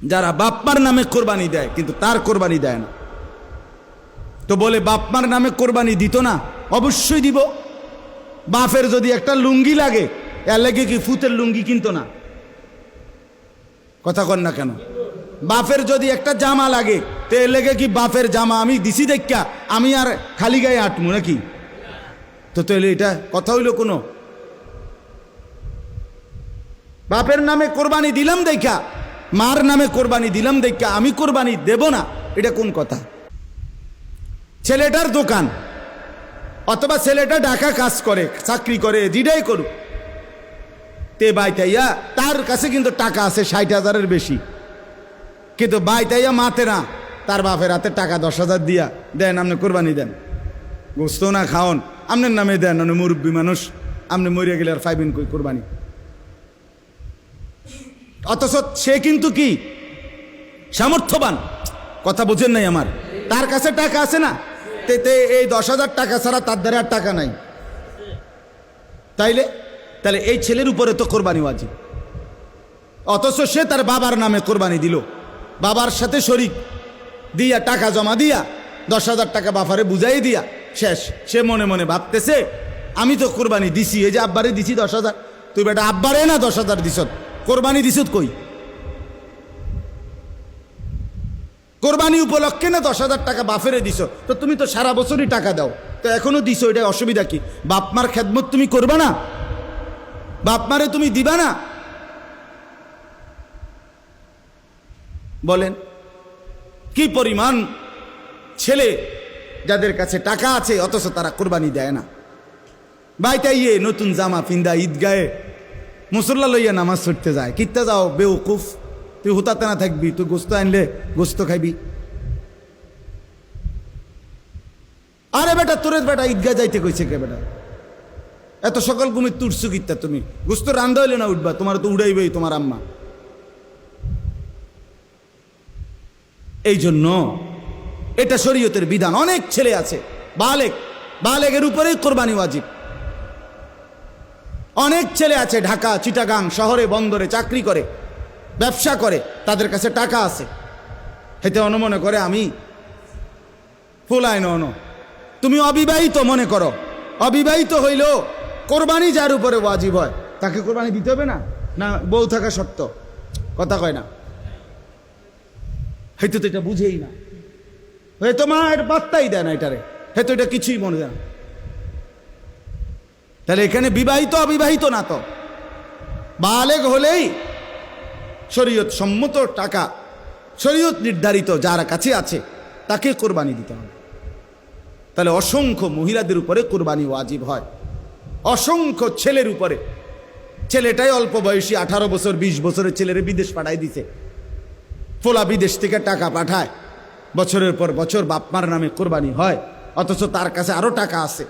যারা বাপ্পার নামে কোরবানি দেয়, কিন্তু তার কোরবানি দেয় না। তো বলে, বাপ্পার নামে কোরবানি দিত না, অবশ্যই দিব। বাপের যদি একটা লুঙ্গি লাগে, এর লাগে কি ফুতের লুঙ্গি কিনতো না? কথা কন না কেন? বাপের যদি একটা জামা লাগে, তো এর লেগে কি বাপের জামা আমি দিছি দেখা আমি আর খালি গায়ে আটমু নাকি? তো তাহলে এটা কথা হইল কোনো? বাপের নামে কোরবানি দিলাম দেখা মার নামে কোরবানি দিলাম, দেখা আমি কোরবানি দেব না। এটা কোন কথা? ছেলেটার দোকান। অথবা ছেলেটা ডাকা কাজ করে, চাকরি করে, যেটাই করুক। তে বাইতাইয়া, তার কাছে কিন্তু টাকা আছে ষাট হাজারের বেশি। কিন্তু বাইতাইয়া মাতে না, তার বাপের হাতে টাকা দশ হাজার দিয়া দেন, আপনি কোরবানি দেন। গোস্ত না খাওন, আপনার নামে দেন, আপনি মুরব্বী মানুষ, আপনি মরিয়া গেলে আর ফাইবেন কই কোরবানি? অথচ সে কিন্তু কি? সামর্থ্যবান। কথা বোঝেন নাই আমার। তার কাছে টাকা আছে না? তে এই দশ হাজার টাকা ছাড়া তার দ্বারা আর টাকা নাই। তাইলে? তাহলে এই ছেলের উপরে তো কোরবানি ওয়াজিব। অথচ সে তার বাবার নামে কোরবানি দিল। বাবার সাথে শরিক। দিয়া টাকা জমা দিয়া, দশ হাজার টাকা বাফারে বুঝাই দিয়া, শেষ। সে মনে মনে ভাবতেছে, আমি তো কোরবানি দিছি, এই যে আব্বারে দিছি দশ হাজার। তুই বেটা আব্বারে না দশ হাজার দিছত? কোরবানি দিছত কই? কোরবানি উপলক্ষে না দশ হাজার টাকা বাফেরে দিছ? তো তুমি তো সারা বছরই টাকা দাও। তো এখনও দিছো এটা অসুবিধা কি? বাপমার খেদমত তুমি করবা না? বাপমারে তুমি দিবা না? বলেন, কি পরিমাণ ছেলে যাদের কাছে টাকা আছে, অথচ তারা কোরবানি দেয় না? বাইতাইয়ে নতুন জামা ফিন্দা ঈদগায়ে মুসল্লা লইয়া নামাজ ছুটতে যায়। কিত্তা যাও, বেউকুফ। তুই হুতাতে না থাকবি, তুই গোস্ত আনলে গোস্ত খাইবি। আরে বেটা, তোরে বেটা ঈদগা যাইতে কইছে কে বেটা? এত সকাল ঘুমে তুরছু কিত্তা তুমি? গোস্ত রান্ধা হইলে না উঠবা, তোমার তো উড়াইবেই তোমার আম্মা। এই জন্য এটা শরীয়তের বিধান। অনেক ছেলে আছে, বালেক। বালেকের উপরেই কোরবানি ওয়াজিব। অনেক ছেলে আছে ঢাকা, চিটাগাং শহরে, বন্দরে চাকরি করে, ব্যবসা করে, তাদের কাছে টাকা আছে। হেতে অনুমনে করে, আমি ফুলায় নন। তুমি অবিবাহিত মনে করো। অবিবাহিত হইলেও কোরবানি যার উপরে ওয়াজিব হয়। তাকে কোরবানি দিতে হবে না? না, বউ থাকা সত্য কথা কয় না। হয়তো তো এটা বুঝেই না। হয়তো মা এটা বার্তাই দেয় না এটারে। হয়তো এটা কিছুই মনে দেয় না। তাহলে এখানে বিবাহিত, অবিবাহিত না তো বালেক হলেই শরীয়ত সম্মত টাকা, শরীয়ত নির্ধারিত যার কাছে আছে, তাকে কোরবানি দিতে হবে। তাহলে অসংখ্য মহিলাদের উপরে কোরবানি ওয়াজিব হয়। অসংখ্য ছেলের উপরে। ছেলেটাই অল্প বয়সী, আঠারো বছর, বিশ বছরের ছেলেরে বিদেশ পাঠাই দিছে। ফোলা বিদেশ থেকে টাকা পাঠায়। বছরের পর বছর বাপমার নামে কোরবানি হয়, অথচ তার কাছে আরও টাকা আছে।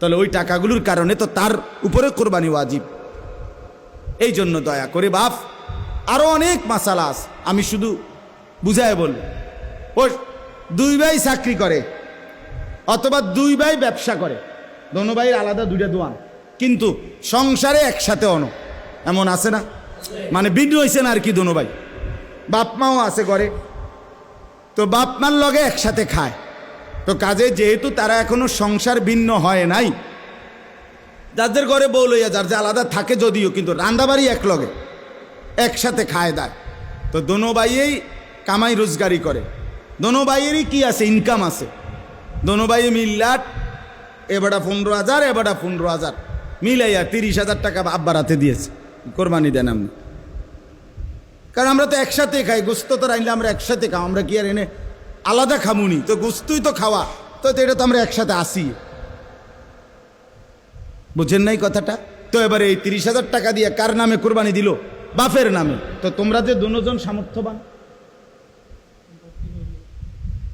তাহলে ওই টাকাগুলোর কারণে তো তার উপরে কোরবানি ওয়াজিব। এই জন্য দয়া করে বাপ আরও অনেক মাসালা আস আমি শুধু বুঝায় বলব। ও দুই ভাই চাকরি করে, অথবা দুই ভাই ব্যবসা করে। দোনো ভাইয়ের আলাদা দুইটা দোয়ান। কিন্তু সংসারে একসাথে অন। এমন আছে না? মানে ভিন্ন হয়েছে না আর কি দোনো ভাই? বাপ মাও আছে ঘরে। তো বাপ মার লগে একসাথে খায়। তো কাজে যেহেতু তারা এখনও সংসার ভিন্ন হয় নাই, যাদের ঘরে বউ লইয়া যার যে আলাদা থাকে যদিও, কিন্তু রান্দাবাড়ি এক লগে একসাথে খায় দেয়। তো দোনো ভাইয়েই কামাই রোজগারি করে। দোনো ভাইয়েরই কি আছে? ইনকাম আছে। দোনো ভাই মিল্লাট এবারটা পনেরো হাজার, এবারটা পনেরো হাজার। মিলাইয়া তিরিশ হাজার টাকা আব্বার হাতে দিয়েছে। কোরবানি দেন আপনি। কারণ আমরা তো একসাথে খাই, গোস্ত তো রাইলে আমরা একসাথে খাও আমরা কি আর এনে আলাদা খামুনি, তো গোস্তই তো খাওয়া। তো এটা তো আমরা একসাথে আসি। বুঝেন নাই কথাটা? তো এবারে এই তিরিশ হাজার টাকা দিয়ে কার নামে কোরবানি দিল? বাপের নামে। তো তোমরা যে দুজন সামর্থ্যবান,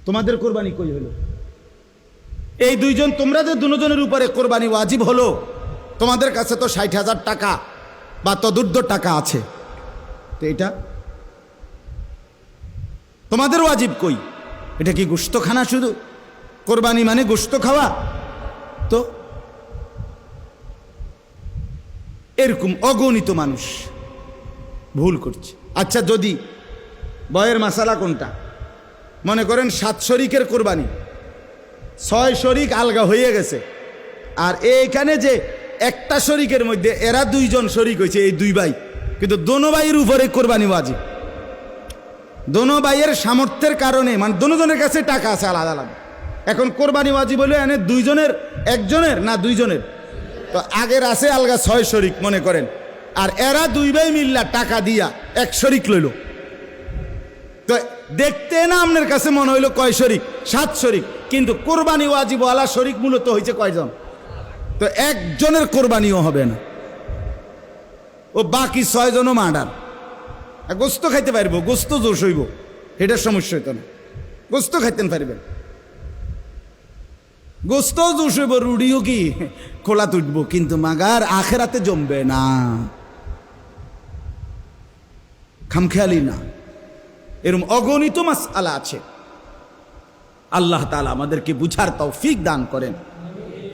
তোমাদের কোরবানি কই হলো? এই দুইজন, তোমরা যে দুজনের উপরে কোরবানি ওয়াজিব হলো, তোমাদের কাছে তো ষাট হাজার টাকা বা তদুর্ধ টাকা আছে। তো এটা? তোমাদের ওয়াজিব কই? এটা কি গোস্ত খানা শুধু? কোরবানি মানে গোস্ত খাওয়া? তো এরকম অগণিত মানুষ ভুল করছে। আচ্ছা যদি বয়ের মাসালা কোনটা? মনে করেন সাত শরিকের কোরবানি। ছয় শরিক আলগা হয়ে গেছে। আর এইখানে যে একটা শরিকের মধ্যে এরা দুইজন শরিক হয়েছে, এই দুই ভাই। কিন্তু দোনো ভাইয়ের উপরে কোরবানি বাজি দোনো ভাইয়ের সামর্থ্যের কারণে মানে দোনোজনের কাছে টাকা আছে আলাদা আলাদা। এখন কোরবানি বাজি বলে এনে দুইজনের, একজনের না দুইজনের? তো আগের আছে আলগা ছয় শরিক, মনে করেন। আর এরা দুই ভাই মিল্লা টাকা দিয়া এক শরিক লইল। তো দেখতে না আপনার কাছে মনে হইল কয় শরিক? সাত শরিক। কিন্তু কোরবানি ওয়াজিব আলা শরিক মূলত হয়েছে কয়জন? তো একজনের কোরবানিও হবে না। ও বাকি ছয়জনও মার্ডার। গোস্ত খাইতে পারব, গোস্ত জোশ হইব। এটার সমস্যা হইতো না। গোস্ত খাইতেন পারবেন। গোস্ত জোশ হইব, রুডিও কি খোলা তুটব, কিন্তু মাগার আখেরাতে জমবে না। খামখেয়ালি না। এরম অগণিত মাস আলা আছে। আল্লাহ তালা আমাদেরকে বুঝার তৌফিক দান করেন।